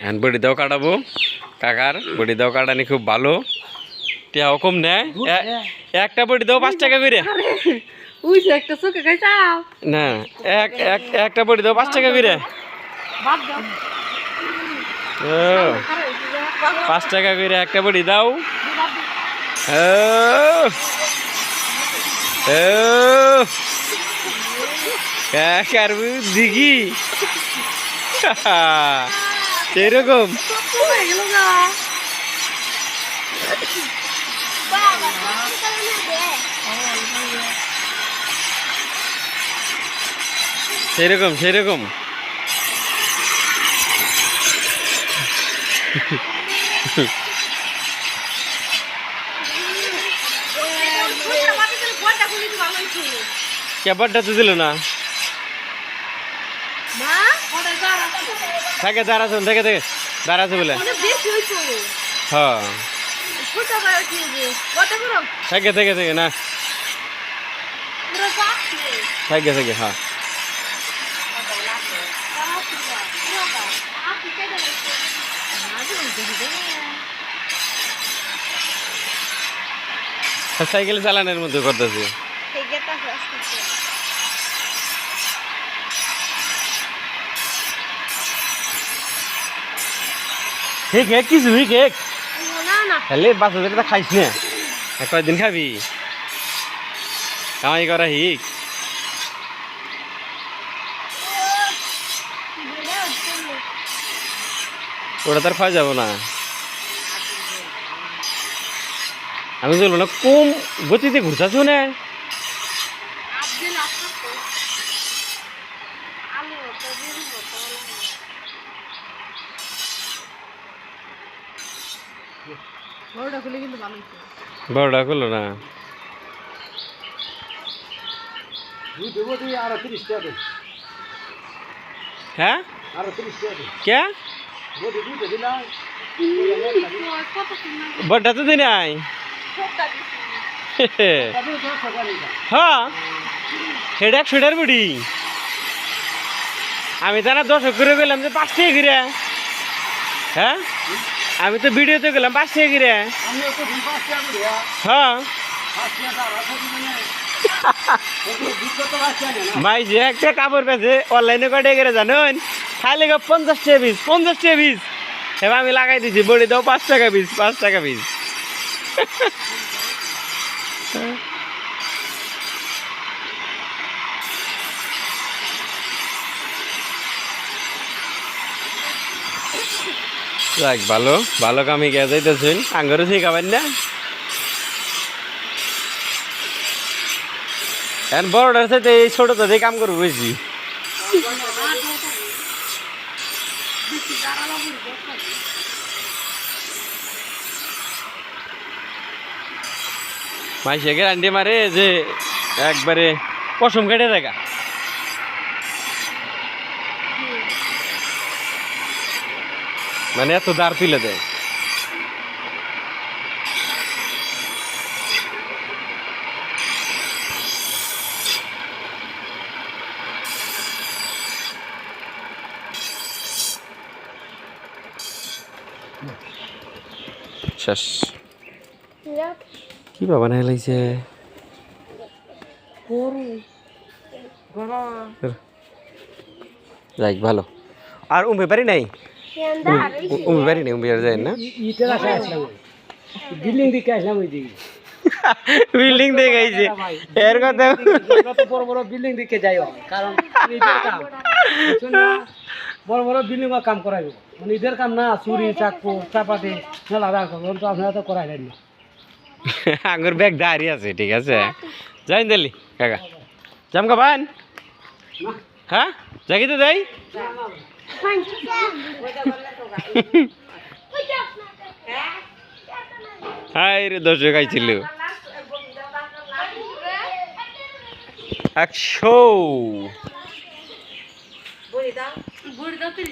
এখন বডি দাও কাটাবো। কাকার বডি দাও কাটানি খুব ভালো। টিয়া কম নেয়। একটা বডি দাও পাঁচ টাকা করে। না এক এক একটা বডি দাও পাঁচ টাকা করে। পাঁচ টাকা করে একটা বডি দাও। ও কাকার দিঘি এরকম না সেরকম সেরকম। কেবারটা তো দিল না? থাকে দাঁড়াছে থেকে থেকে দাঁড়াছে বলে। অনেক বেশি হইছো হ্যাঁ। থাকে থেকে থেকে না। থাকে থেকে হ্যাঁ। সাইকেল চালানোর মধ্যে করতেছি। ঠিক এক কিছু ঠিক এক তাহলে বাচ্চাদের তো খাইস না? কয়দিন খাবি। কামাই করা হিক ওটা তার খাওয়া যাব না। আমি বলব না কম গতিতে ঘুরছাছ না? বড়টা খুলে কিন্তু ভালো বড়টা করল না? হ্যাঁ? কে? বড়টা তো ছোটটা হ্যাঁ সেটা একশো বুড়ি। আমি তো না দশ করে গেলাম যে পাঁচ টাকা ঘিরে হ্যাঁ? আমি তো ভিডিওতে গেলাম পাঁচ টাকা ঘিরে হ্যাঁ। ভাই, যে একটা কাপড় পেয়েছে অনলাইনে কটে গেলে জানুন? গো পঞ্চাশ টাকা পিস, পঞ্চাশ টাকা পিস। এবার আমি লাগাই দিছি, বড়ি দাও পাঁচ টাকা পিস, পাঁচ টাকা পিস। যাক, ভালো ভালো কামে গিয়ে যাইতেছেন। আঙ্গরও শিখাবেন না? এখন বড়টার সাথে এই ছোটটাতে কাম করব বেশি মাইসে গ্যারান্টি মারে যে একবারে পশম কেটে দেখা। মানে এত দাঁড় তুলে দেয় শেষ কি বাবা না লাগছে যাই ভালো আর উমে পারি নাই উমে পারি নাই উমে যায় না ইটের আশায় আসলাম বিল্ডিং দিকে আসলাম ওই দিকে বিল্ডিং দেখে আইছে এর কথা বড় বড় বিল্ডিং দিকে যাই কারণ বড় বড় বিল্ডিং কাম করাইব মানে ঈদের কাম না চুরি চাকু চাপাতি মেলা রাখো তো আপনারা তো করাইলেন না আঙ্গুর ব্যাগ দাঁড়িয়ে আছে ঠিক আছে যাই দিল্লি কাকা জামকা বান হ্যাঁ জাগি তো যাই হাই রে দর্শক আইছিল একশো। বুড়ি দাও তিরিশ